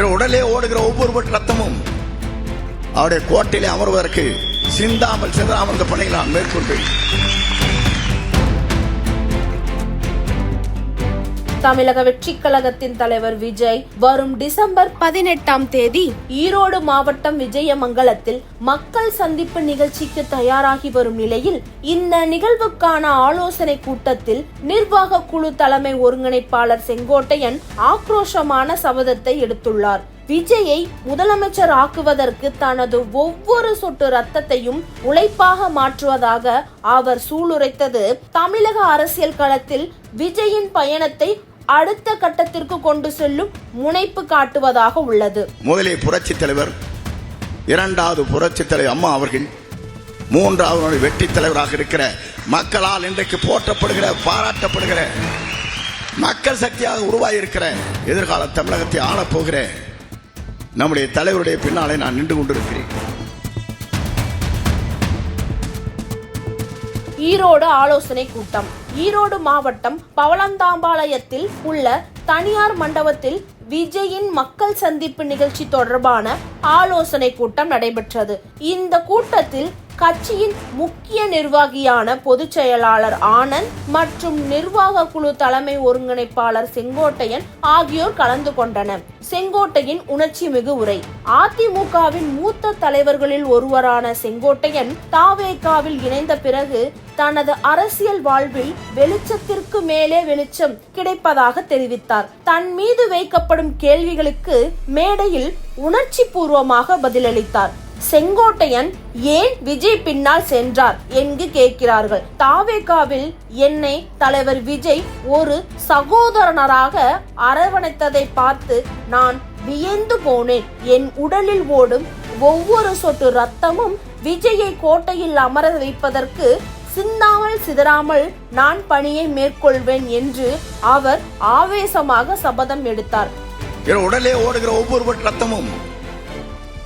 என் உடலே ஓடுகிற ஒவ்வொரு ரத்தமும் அவருடைய கோட்டையிலே அமர்வதற்கு சிந்தாமல் சிதறாமல் இந்த பணியை நான் மேற்கொண்டேன் தமிழக வெற்றி கழகத்தின் தலைவர் விஜய் வரும் டிசம்பர் பதினெட்டாம் தேதி ஈரோடு மாவட்டம் விஜயமங்கலத்தில் மக்கள் சந்திப்பு நிகழ்ச்சிக்கு தயாராகி வரும் நிலையில் இந்த நிகழ்வுக்கான ஆலோசனை கூட்டத்தில் நிர்வாக குழு தலைமை ஒருங்கிணைப்பாளர் செங்கோட்டையன் ஆக்ரோஷமான சபதத்தை எடுத்துள்ளார். விஜயை முதலமைச்சர் ஆக்குவதற்கு தனது ஒவ்வொரு சொட்டு ரத்தத்தையும் உழைப்பாக மாற்றுவதாக அவர் சூளுரைத்தது தமிழக அரசியல் களத்தில் விஜயின் பயணத்தை அடுத்த கட்டத்திற்கு கொண்டு செல்லும் முனைப்பு காட்டுவதாக உள்ளது. முதலே புரட்சி தலைவர் இரண்டாவது புரட்சி தலைவர் அம்மா அவர்கள் மூன்றாவது வெற்றி தலைவராக இருக்கிற மக்களால் இன்றைக்கு போற்றப்படுகிற பாராட்டப்படுகிற மக்கள் சக்தியாக உருவாகியிருக்கிற எதிர்கால தமிழகத்தை ஆளப்போகிற நம்முடைய தலைவருடைய பின்னாலே நான் நின்று கொண்டிருக்கிறேன். ஈரோடு ஆலோசனை கூட்டம். ஈரோடு மாவட்டம் பவளந்தாம்பாளையத்தில் உள்ள தனியார் மண்டபத்தில் விஜயின் மக்கள் சந்திப்பு நிகழ்ச்சி தொடர்பான ஆலோசனை கூட்டம் நடைபெற்றது. இந்த கூட்டத்தில் கட்சியின் முக்கிய நிர்வாகியான பொதுச் செயலாளர் ஆனந்த் மற்றும் நிர்வாக குழு தலைமை ஒருங்கிணைப்பாளர் செங்கோட்டையன் ஆகியோர் கலந்து கொண்டனர். செங்கோட்டையின் உணர்ச்சி மிகு உரை. அதிமுகவின் மூத்த தலைவர்களில் ஒருவரான செங்கோட்டையன் தாவேகாவில் இணைந்த பிறகு தனது அரசியல் வாழ்வில் வெளிச்சத்திற்கு மேலே வெளிச்சம் கிடைப்பதாக தெரிவித்தார். தன் மீது வைக்கப்படும் கேள்விகளுக்கு மேடையில் உணர்ச்சி பூர்வமாக பதிலளித்தார். செங்கோட்டையன் ஏன் விஜய் பின்னால் சென்றார் என்று கேட்கிறார்கள். தாவேகாவில் என்னை தலைவர் விஜய் ஒரு சகோதரனராக அரவணைத்ததை பார்த்து நான் வியந்து போனேன். என் உடலில் ஓடும் ஒவ்வொரு சொட்டு ரத்தமும் விஜயை கோட்டையில் அமர வைப்பதற்கு சிந்தாமல் சிதறாமல் நான் பணியை மேற்கொள்வேன் என்று அவர் ஆவேசமாக சபதம் எடுத்தார். உடலே ஓடுகிற ஒவ்வொரு ரத்தமும்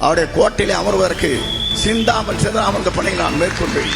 அவருடைய கோட்டையிலே அமர்வதற்கு சிந்தாமல் சிதறாமல் இந்த பணியை நான் மேற்கொண்டேன்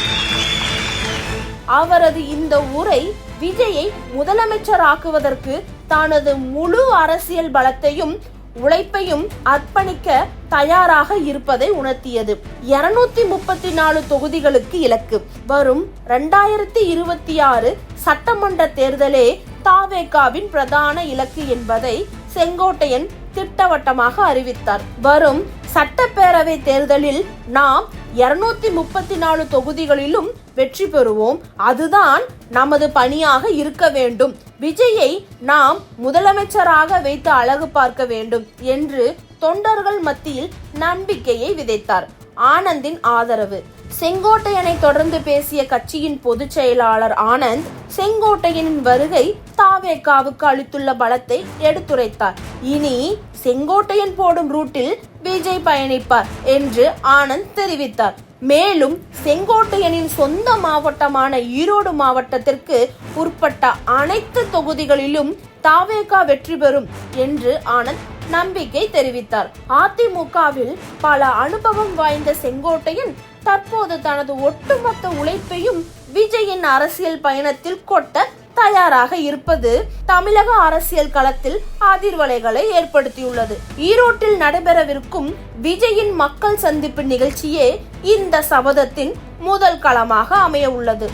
அவரது இந்த உரை விஜயை முதலமைச்சர் ஆக்குவதற்கு தனது முழு அரசியல் பலத்தையும் உழைப்பையும் அர்ப்பணிக்க தயாராக இருப்பதை உணர்த்தியது. இருநூத்தி முப்பத்தி நாலு தொகுதிகளுக்கு இலக்கு. வரும் ரெண்டாயிரத்தி இருபத்தி ஆறு சட்டமன்ற தேர்தலே தாவேகாவின் பிரதான இலக்கு என்பதை செங்கோட்டையன் திட்டவட்டமாக அறிவித்தார். வரும் சட்டப்பேரவை தேர்தலில் நாம் இருநூத்தி முப்பத்தி நாலு தொகுதிகளிலும் வெற்றி பெறுவோம். அதுதான் நமது பணியாக இருக்க வேண்டும். விஜயை நாம் முதலமைச்சராக வைத்து அழகு பார்க்க வேண்டும் என்று தொண்டர்கள் மத்தியில் நம்பிக்கையை விதைத்தார். ஆனந்தின் ஆதரவு. செங்கோட்டையனை தொடர்ந்து பேசிய கட்சியின் பொதுச் செயலாளர் ஆனந்த் செங்கோட்டையனின் வருகை தாவேக்காவுக்கு அளித்துள்ள பலத்தை எடுத்துரைத்தார். இனி செங்கோட்டையன் போடும் ரூட்டில் விஜய் பயணிப்பார் என்று ஆனந்த் தெரிவித்தார். மேலும் செங்கோட்டையனின் சொந்த மாவட்டமான ஈரோடு மாவட்டத்திற்கு உட்பட்ட அனைத்து தொகுதிகளிலும் தாவேகா வெற்றி பெறும் என்று ஆனந்த் நம்பிக்கை தெரிவித்தார். அதிமுகவில் பல அனுபவம் வாய்ந்த செங்கோட்டையன் தற்போது தனது ஒட்டுமொத்த உழைப்பையும் விஜயின் அரசியல் பயணத்தில் கொட்ட தயாராக இருப்பது தமிழக அரசியல் களத்தில் அதிர்வலைகளை ஏற்படுத்தியுள்ளது. ஈரோட்டில் நடைபெறவிருக்கும் விஜயின் மக்கள் சந்திப்பு நிகழ்ச்சியே இந்த சபதத்தின் முதல் களமாக அமைய உள்ளது.